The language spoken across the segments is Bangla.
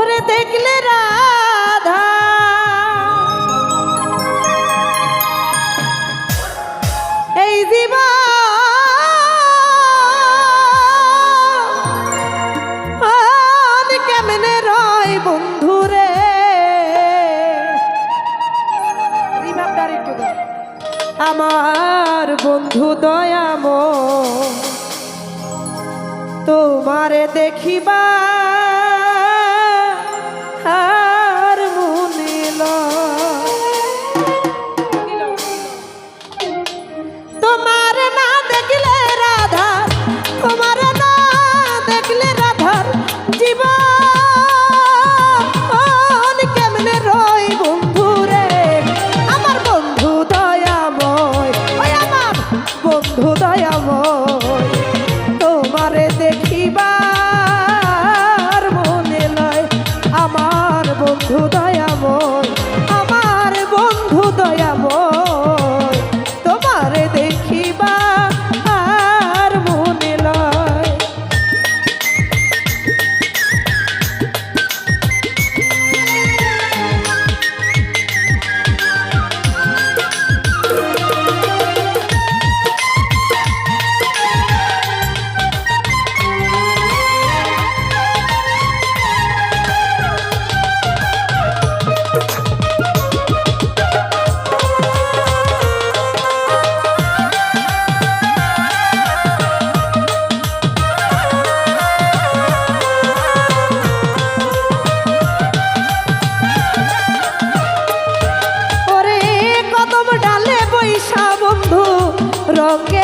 ওরে দেখলে রাধা এই জীবা কেমনে রয় বন্ধুরে। আমার বন্ধু দয়াম তোমারে দেখিবা আর বন্ধু দয়াময় okay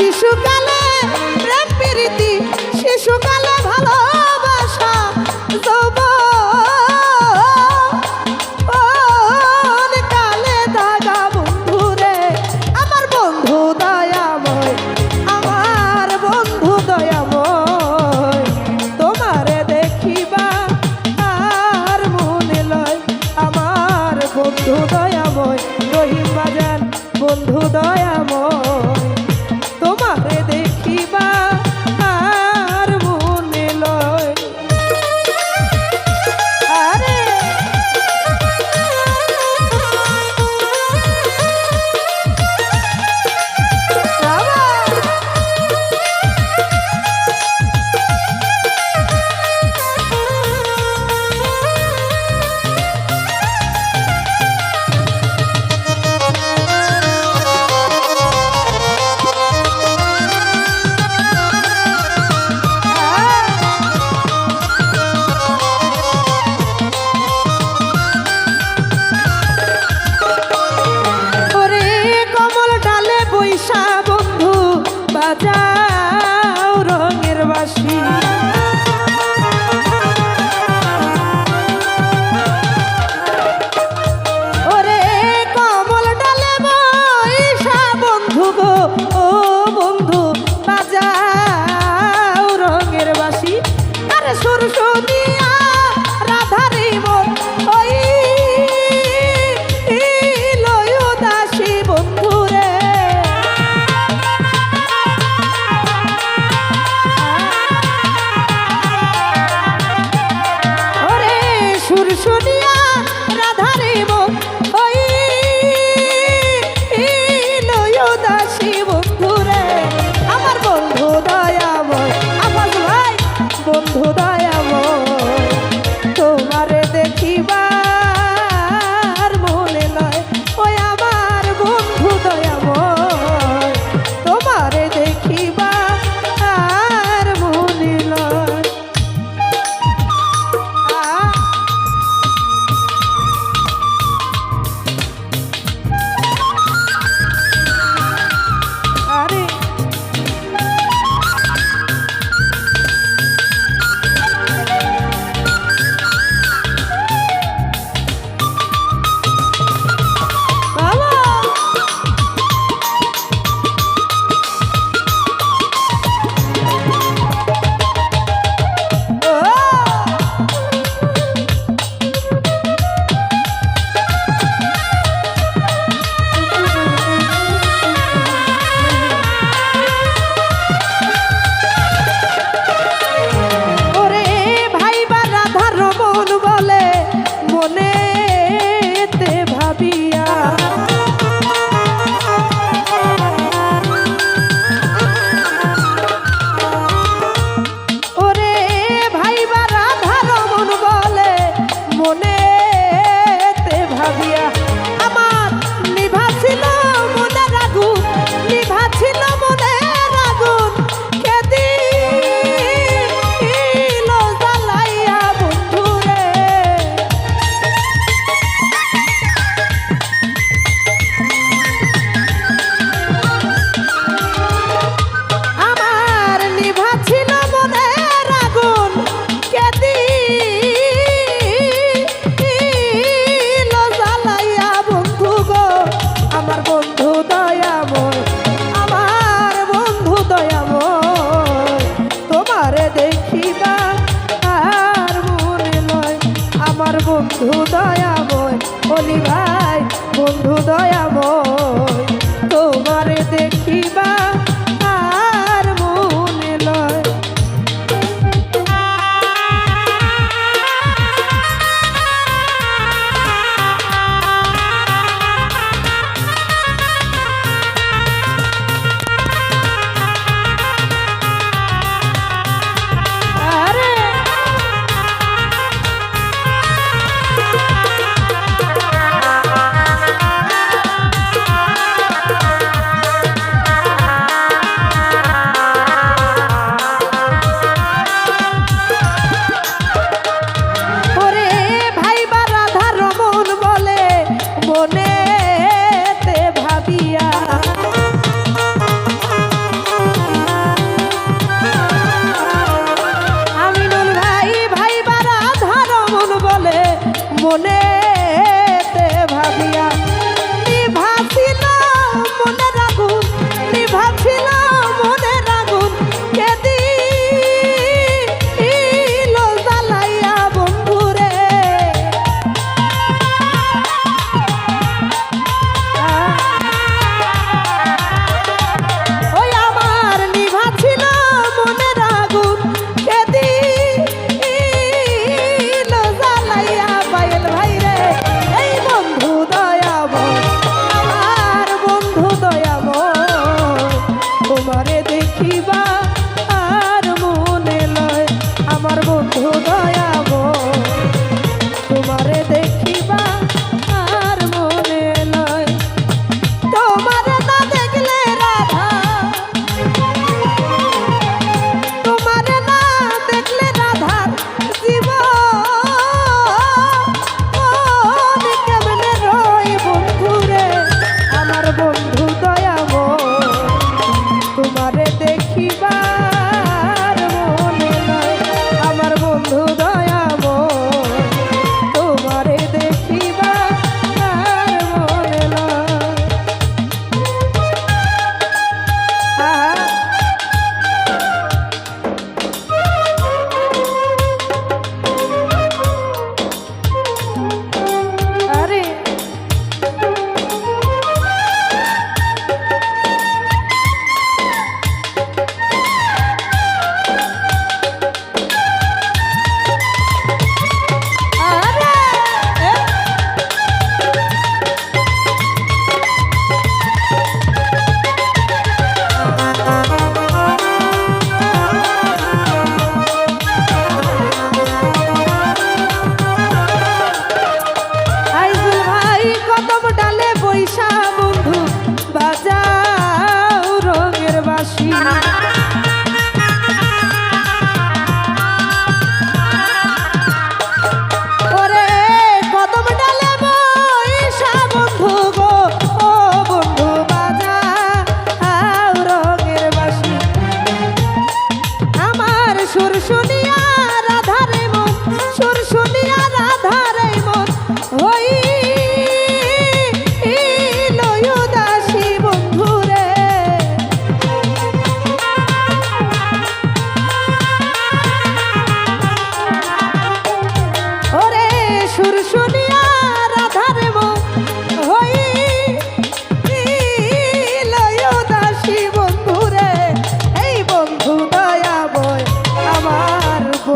শিশুকালে প্রেম, প্রীতি, শিশুকালে ভালোবাসা, যৌবন কালে দাগা বন্ধুরে, আমার বন্ধু দয়াময়, আমার বন্ধু দয়াময়, তোমারে দেখিবা আর মনে লয়, আমার বন্ধু দয়াময়, রহিম বাজান বন্ধু দয়াময়। বন্ধু দয়াময় বলি ভাই বন্ধু দয়াময় মনেতে বন্ধু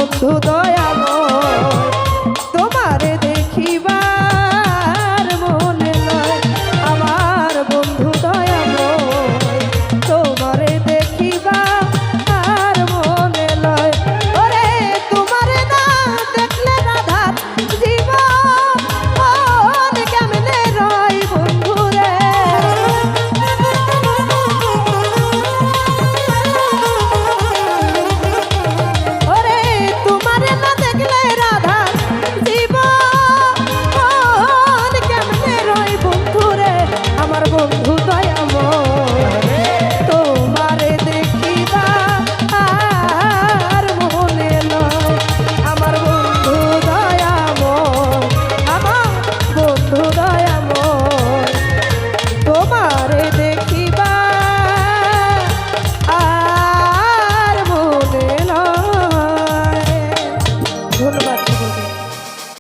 বন্ধু দয়ালো